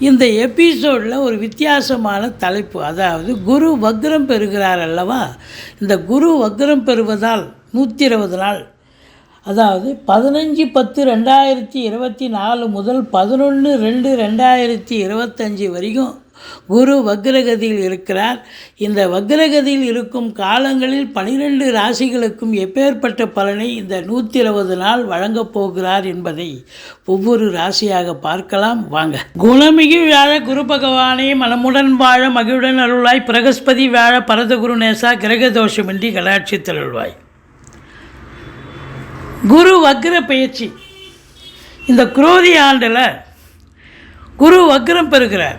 இந்த எபிசோடில் ஒரு வித்தியாசமான தலைப்பு. அதாவது குரு வக்ரம் பெறுகிறார் அல்லவா? இந்த குரு வக்ரம் பெறுவதால் நூற்றி இருபது நாள். அதாவது பதினஞ்சு பத்து ரெண்டாயிரத்தி இருபத்தி நாலு முதல் பதினொன்று ரெண்டு ரெண்டாயிரத்தி இருபத்தஞ்சி வரைக்கும் குரு வக்ரகதியில் இருக்கிறார். இந்த வக்ரகதியில் இருக்கும் காலங்களில் பனிரெண்டு ராசிகளுக்கும் எப்பேற்பட்ட பலனை இந்த நூற்றி இருபது நாள் வழங்கப் போகிறார் என்பதை ஒவ்வொரு ராசியாக பார்க்கலாம். வாங்க. குணமிகு வியாழ குரு பகவானே மனமுடன் வாழ மகிழுடன் அருளாய் பிரகஸ்பதி வியாழ பரதகுரு நேசா கிரக தோஷமின்றி கலாட்சி தருள்வாய். குரு வக்ர பயிற்சி. இந்த குரோதி ஆண்டில் குரு வக்ரம் பெறுகிறார்.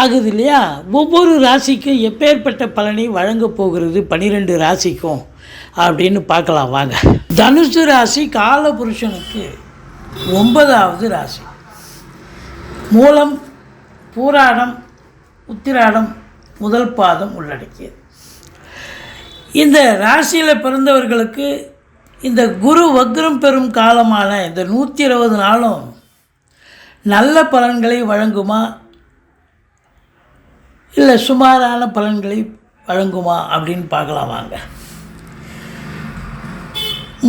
ஆகுது இல்லையா? ஒவ்வொரு ராசிக்கும் எப்பேற்பட்ட பலனை வழங்கப் போகிறது? பன்னிரெண்டு ராசிக்கும் அப்படின்னு பார்க்கலாம் வாங்க. தனுசு ராசி காலபுருஷனுக்கு ஒன்பதாவது ராசி. மூலம் பூராடம் உத்திராடம் முதல் பாதம் உள்ளடக்கியது. இந்த ராசியில் பிறந்தவர்களுக்கு இந்த குரு வக்ரம் பெறும் காலமான இந்த நூற்றி இருபது நாளும் நல்ல பலன்களை வழங்குமா? இல்லை சுமாரான பலன்களை வழங்குமா அப்படின்னு பார்க்கலாம் வாங்க.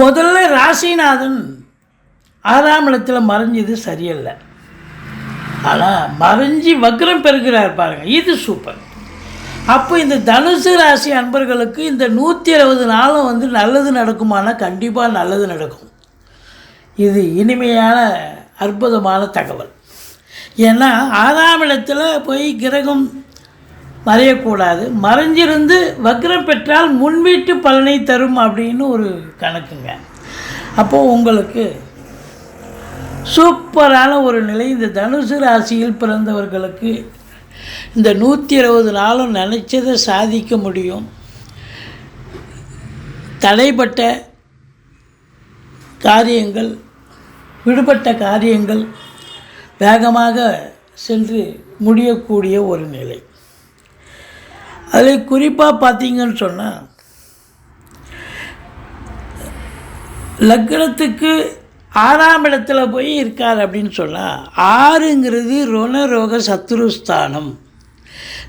முதல்ல ராசிநாதன் ஆறாம் இடத்துல மறைஞ்சது சரியில்லை. ஆனால் மறைஞ்சி வக்ரம் பெறுகிறார் பாருங்கள் இது சூப்பர் அப்போ இந்த தனுசு ராசி அன்பர்களுக்கு இந்த நூற்றி அறுபது நாளும் வந்து நல்லது நடக்குமானா கண்டிப்பாக நல்லது நடக்கும். இது இனிமையான அற்புதமான தகவல். ஏன்னா ஆறாம் இடத்துல போய் கிரகம் மறையக்கூடாது. மறைஞ்சிருந்து வக்ரம் பெற்றால் முன்வீட்டு பலனை தரும் அப்படின்னு ஒரு கணக்குங்க. அப்போது உங்களுக்கு சூப்பரான ஒரு நிலை. இந்த தனுசு ராசியில் பிறந்தவர்களுக்கு இந்த நூற்றி இருபது நாளும் நினச்சதை சாதிக்க முடியும். தடைப்பட்ட காரியங்கள் விடுபட்ட காரியங்கள் வேகமாக சென்று முடியக்கூடிய ஒரு நிலை. அதில் குறிப்பாக பார்த்தீங்கன்னு சொன்னால் லக்னத்துக்கு ஆறாம் இடத்துல போய் இருக்கார் அப்படின்னு சொன்னால் ஆறுங்கிறது ருணரோக சத்துருஸ்தானம்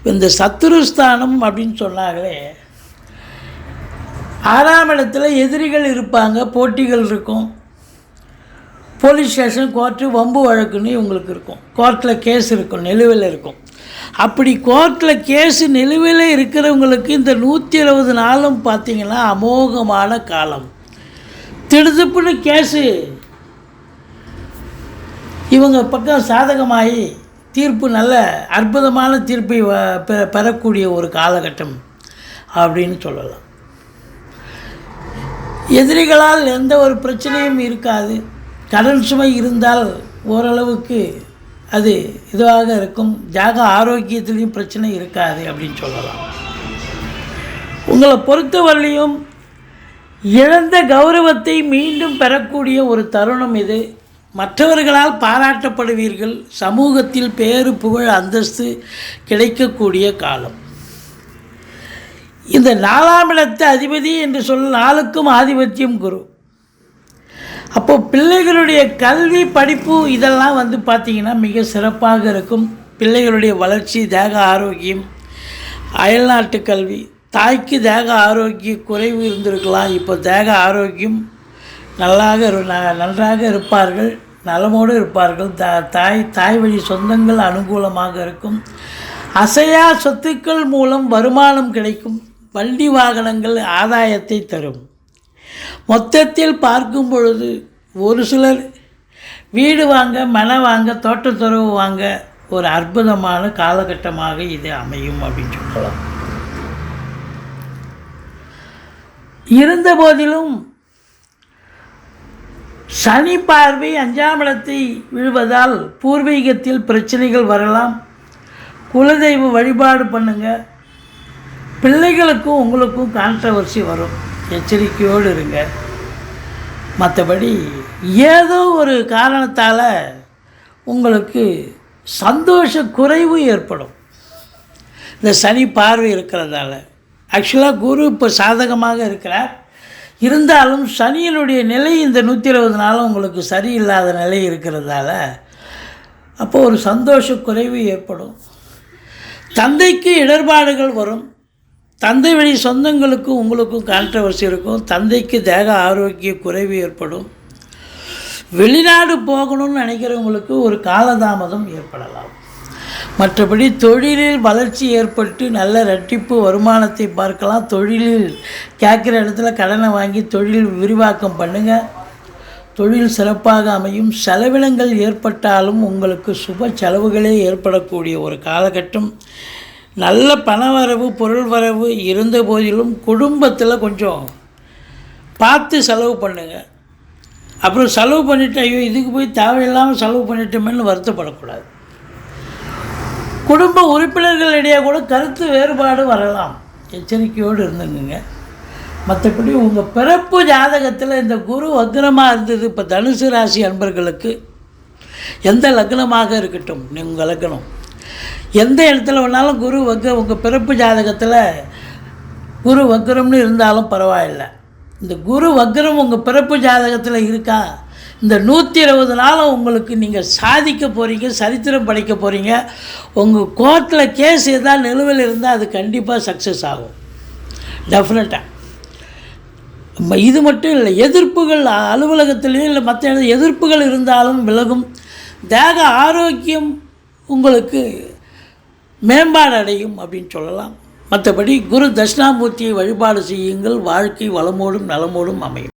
இந்த சத்துருஸ்தானம் அப்படின்னு சொன்னாங்களே ஆறாம் இடத்துல எதிரிகள் இருப்பாங்க போட்டிகள் இருக்கும். போலீஸ் ஸ்டேஷன் கோர்ட்டு வம்பு வழக்குன்னு இவங்களுக்கு இருக்கும். கோர்ட்டில் கேஸ் இருக்கும் நிலுவையில் இருக்கும். அப்படி கோர்ட்டில் கேஸு நிலுவையில் இருக்கிறவங்களுக்கு இந்த நூற்றி இருபது நாளும் பார்த்திங்கன்னா அமோகமான காலம். திடுதுப்புன்னு கேஸு. இவங்க பக்கம் சாதகமாகி தீர்ப்பு நல்ல அற்புதமான தீர்ப்பை வ- பெ- பெறக்கூடிய ஒரு காலகட்டம் அப்படின்னு சொல்லலாம். எதிரிகளால் எந்த ஒரு பிரச்சனையும் இருக்காது. கடன் சுமை இருந்தால் ஓரளவுக்கு அது இதுவாக இருக்கும். ஜாக ஆரோக்கியத்திலையும் பிரச்சனை இருக்காது அப்படின்னு சொல்லலாம். உங்களை பொறுத்தவரையிலையும் இழந்த கௌரவத்தை மீண்டும் பெறக்கூடிய ஒரு தருணம் இது. மற்றவர்களால் பாராட்டப்படுவீர்கள். சமூகத்தில் பேரு புகழ் அந்தஸ்து கிடைக்கக்கூடிய காலம். இந்த நாலாம் இடத்து அதிபதி என்று சொல்ல நாளுக்கும் ஆதிபத்தியம் குரு. அப்போது பிள்ளைகளுடைய கல்வி படிப்பு இதெல்லாம் வந்து பார்த்திங்கன்னா மிக சிறப்பாக இருக்கும். பிள்ளைகளுடைய வளர்ச்சி தேக ஆரோக்கியம் அயல்நாட்டு கல்வி தாய்க்கு தேக ஆரோக்கிய குறைவு இருந்திருக்கலாம். இப்போ தேக ஆரோக்கியம் நல்லாக இரு- ந- நன்றாக இருப்பார்கள் நலமோடு இருப்பார்கள். த தாய் தாய் வழி சொந்தங்கள் அனுகூலமாக இருக்கும். அசையா சொத்துக்கள் மூலம் வருமானம் கிடைக்கும். வண்டி வாகனங்கள் ஆதாயத்தை தரும். மொத்தத்தில் பார்க்கும் பொழுது ஒரு சிலர் வீடு வாங்க மனை வாங்க தோட்டத்துறவு வாங்க ஒரு அற்புதமான காலகட்டமாக இது அமையும் அப்படின்னு சொல்லலாம். இருந்த போதிலும் சனி பார்வை அஞ்சாம் இடத்தை விழுவதால் பூர்வீகத்தில் பிரச்சனைகள் வரலாம். குலதெய்வ வழிபாடு பண்ணுங்க. பிள்ளைகளுக்கும் உங்களுக்கும் கான்ட்ரவர்சி வரும். எச்சரிக்கையோடு இருங்க. மற்றபடி ஏதோ ஒரு காரணத்தால் உங்களுக்கு சந்தோஷ குறைவு ஏற்படும். இந்த சனி பார்வை இருக்கிறதால. ஆக்சுவலாக குரு இப்போ சாதகமாக இருக்கிறார். இருந்தாலும் சனியினுடைய நிலை இந்த நூற்றி இருபது நாளும் உங்களுக்கு சரியில்லாத நிலை இருக்கிறதால அப்போது ஒரு சந்தோஷ குறைவு ஏற்படும். தந்தைக்கு இடர்பாடுகள் வரும். தந்தை வழி சொந்தங்களுக்கும் உங்களுக்கும் கான்ட்ரவர்சி இருக்கும். தந்தைக்கு தேக ஆரோக்கிய குறைவு ஏற்படும். வெளிநாடு போகணும்னு நினைக்கிறவங்களுக்கு ஒரு காலதாமதம் ஏற்படலாம். மற்றபடி தொழிலில் வளர்ச்சி ஏற்பட்டு நல்ல ரெட்டிப்பு வருமானத்தை பார்க்கலாம். தொழிலில் கேட்குற இடத்துல கடனை வாங்கி தொழில் விரிவாக்கம் பண்ணுங்கள் தொழில் சிறப்பாக அமையும். செலவினங்கள் ஏற்பட்டாலும் உங்களுக்கு சுப செலவுகளே ஏற்படக்கூடிய ஒரு காலகட்டம். நல்ல பண வரவு பொருள் வரவு இருந்த போதிலும் குடும்பத்தில் கொஞ்சம் பார்த்து செலவு பண்ணுங்கள் அப்புறம் செலவு பண்ணிவிட்டு ஐயோ இதுக்கு போய் தேவையில்லாமல் செலவு பண்ணிட்டோமேனு வருத்தப்படக்கூடாது. குடும்ப உறுப்பினர்களிடையே கூட கருத்து வேறுபாடு வரலாம். எச்சரிக்கையோடு இருந்துங்க மற்றபடி உங்கள் பிறப்பு ஜாதகத்தில் இந்த குரு வக்ரமாக இருந்தது இப்போ தனுசு ராசி அன்பர்களுக்கு எந்த லக்னமாக இருக்கட்டும் உங்கள் லக்னம். எந்த இடத்துல வேணாலும் குரு வக்க உங்கள் பிறப்பு ஜாதகத்தில் குரு வக்ரம்னு இருந்தாலும் பரவாயில்லை. இந்த குரு வக்ரம் உங்கள் பிறப்பு ஜாதகத்தில் இருக்கா? இந்த நூற்றி இருபது நாளும் உங்களுக்கு நீங்கள் சாதிக்க போகிறீங்க சரித்திரம் படைக்க போகிறீங்க உங்கள் கோர்ட்டில் கேஸ் எதாவது நிலுவையில் இருந்தால் அது கண்டிப்பாக சக்ஸஸ் ஆகும். டெஃபினட்டாக இது மட்டும் இல்லை எதிர்ப்புகள் அலுவலகத்துலேயும் அலுவலகத்திலையும் இல்லை மற்ற இடத்துல எதிர்ப்புகள் இருந்தாலும் விலகும். தேக ஆரோக்கியம் உங்களுக்கு மேம்பாடு அடையும் அப்படின்னு சொல்லலாம். மற்றபடி குரு தட்சிணாமூர்த்தியை வழிபாடு செய்யுங்கள். வாழ்க்கை வளமோடும் நலமோடும் அமையும்.